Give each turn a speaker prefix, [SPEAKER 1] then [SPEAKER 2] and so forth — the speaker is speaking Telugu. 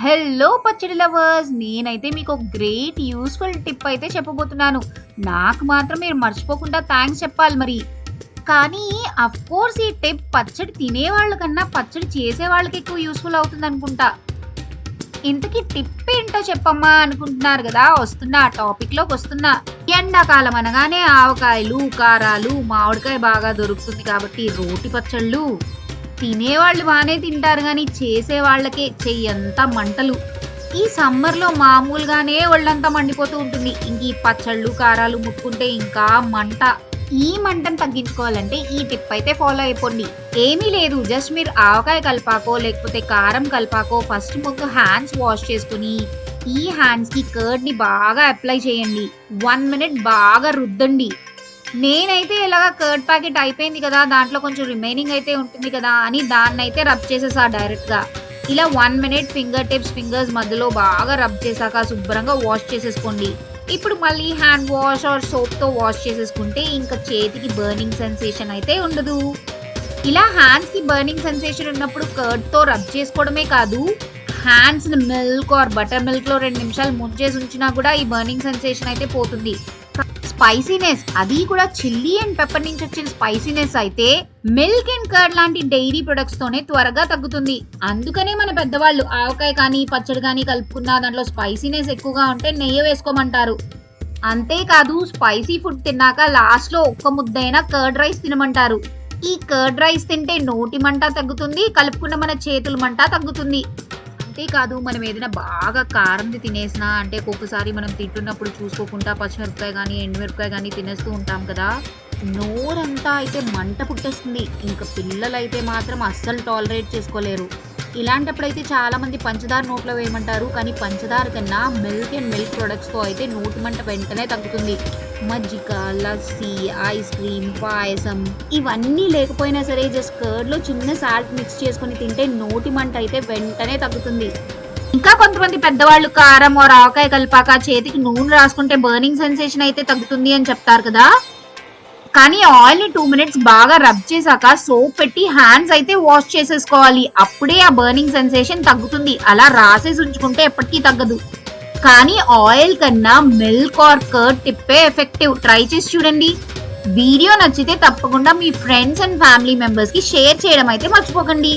[SPEAKER 1] హలో పచ్చడి లవర్స్ నేనైతే మీకు ఒక గ్రేట్ యూస్ఫుల్ టిప్ అయితే చెప్పబోతున్నాను. నాకు మాత్రం మీరు మర్చిపోకుండా థ్యాంక్స్ చెప్పాలి మరి. కానీ అఫ్ కోర్స్ ఈ టిప్ పచ్చడి తినే వాళ్ళకన్నా పచ్చడి చేసే వాళ్ళకి ఎక్కువ యూస్ఫుల్ అవుతుంది అనుకుంటా. ఇంతకీ టిప్ ఏంటో చెప్పమ్మా అనుకుంటున్నారు కదా వస్తున్నా ఆ టాపిక్లోకి వస్తున్నా. ఎండాకాలం అనగానే ఆవకాయలు కారాలు మామిడికాయ బాగా దొరుకుతుంది కాబట్టి రోటి పచ్చళ్ళు. తినేవాళ్ళు బాగానే తింటారు కానీ చేసే వాళ్ళకే చెయ్యంతా మంటలు. ఈ సమ్మర్లో మామూలుగానే ఒళ్ళంతా మండిపోతూ ఉంటుంది. ఇంక ఈ పచ్చళ్ళు కారాలు ముట్టుకుంటే ఇంకా మంట. ఈ మంటను తగ్గించుకోవాలంటే ఈ టిప్ అయితే ఫాలో అయిపోండి. ఏమీ లేదు జస్ట్ మీరు ఆవకాయ కలపాకో లేకపోతే కారం కలపాకో ఫస్ట్ ముందు హ్యాండ్స్ వాష్ చేసుకుని ఈ హ్యాండ్స్కి కర్డ్ని బాగా అప్లై చేయండి. వన్ మినిట్ బాగా రుద్దండి. నేనైతే ఇలాగ కర్డ్ ప్యాకెట్ అయిపోయింది కదా దాంట్లో కొంచెం రిమైనింగ్ అయితే ఉంటుంది కదా అని దాన్ని అయితే రబ్ చేసేసా డైరెక్ట్గా ఇలా one minute finger tips fingers మధ్యలో బాగా రబ్ చేశాక శుభ్రంగా వాష్ చేసేసుకోండి. ఇప్పుడు మళ్ళీ హ్యాండ్ వాష్ ఆర్ సోప్తో వాష్ చేసేసుకుంటే ఇంకా చేతికి బర్నింగ్ సెన్సేషన్ అయితే ఉండదు. ఇలా హ్యాండ్స్కి బర్నింగ్ సెన్సేషన్ ఉన్నప్పుడు కర్డ్తో రబ్ చేసుకోవడమే కాదు హ్యాండ్స్ మిల్క్ ఆర్ బటర్ మిల్క్లో రెండు నిమిషాలు ముంచేసి ఉంచినా కూడా ఈ బర్నింగ్ సెన్సేషన్ అయితే పోతుంది. స్పైసీనెస్ అది కూడా చిల్లీ అండ్ పెప్పర్ నుంచి వచ్చిన స్పైసీనెస్ అయితే మిల్క్ అండ్ కర్డ్ లాంటి డైరీ ప్రొడక్ట్స్ తోనే త్వరగా తగ్గుతుంది. అందుకనే మన పెద్దవాళ్ళు ఆవకాయ కానీ పచ్చడి కానీ కలుపుకున్న దాంట్లో స్పైసీనెస్ ఎక్కువగా ఉంటే నెయ్యి వేసుకోమంటారు. అంతేకాదు స్పైసీ ఫుడ్ తిన్నాక లాస్ట్లో ఒక్క ముద్దైనా కర్డ్ రైస్ తినమంటారు. ఈ కర్డ్ రైస్ తింటే నోటి మంట తగ్గుతుంది కలుపుకున్న మన చేతుల మంట తగ్గుతుంది. అంతేకాదు మనం ఏదైనా బాగా కారంది తినేసినా అంటే ఒక్కొక్కసారి మనం తింటున్నప్పుడు చూసుకోకుండా పచ్చిమిరపకాయ కానీ ఎండుమిరపకాయ కానీ తినేస్తూ ఉంటాం కదా నోరంతా అయితే మంట పుట్టేస్తుంది. ఇంకా పిల్లలు అయితే మాత్రం అస్సలు టాలరేట్ చేసుకోలేరు. ఇలాంటప్పుడైతే చాలా మంది పంచదార నోట్లో వేయమంటారు కానీ పంచదార కన్నా మిల్క్ అండ్ మిల్క్ ప్రొడక్ట్స్తో అయితే నోటి మంట వెంటనే తగ్గుతుంది. మజ్జిగ లస్సీ ఐస్ క్రీమ్ పాయసం ఇవన్నీ లేకపోయినా సరే జస్ట్ కర్డ్లో చిన్న సాల్ట్ మిక్స్ చేసుకొని తింటే నోటి మంట అయితే వెంటనే తగ్గుతుంది. ఇంకా కొంతమంది పెద్దవాళ్ళు కారం ఓ ఆవకాయ కలిపాక చేతికి నూనె రాసుకుంటే బర్నింగ్ సెన్సేషన్ అయితే తగ్గుతుంది అని చెప్తారు కదా. కానీ ఆయిల్ని టూ మినిట్స్ బాగా రబ్ చేశాక సోప్ పెట్టి హ్యాండ్స్ అయితే వాష్ చేసేసుకోవాలి. అప్పుడే ఆ బర్నింగ్ సెన్సేషన్ తగ్గుతుంది. అలా రాసేసి ఉంచుకుంటే ఎప్పటికీ తగ్గదు. కానీ ఆయిల్ కన్నా మిల్క్ ఆర్ కర్డ్ టిప్పే ఎఫెక్టివ్ ట్రై చేసి చూడండి. వీడియో నచ్చితే తప్పకుండా మీ ఫ్రెండ్స్ అండ్ ఫ్యామిలీ మెంబర్స్కి షేర్ చేయడం అయితే మర్చిపోకండి.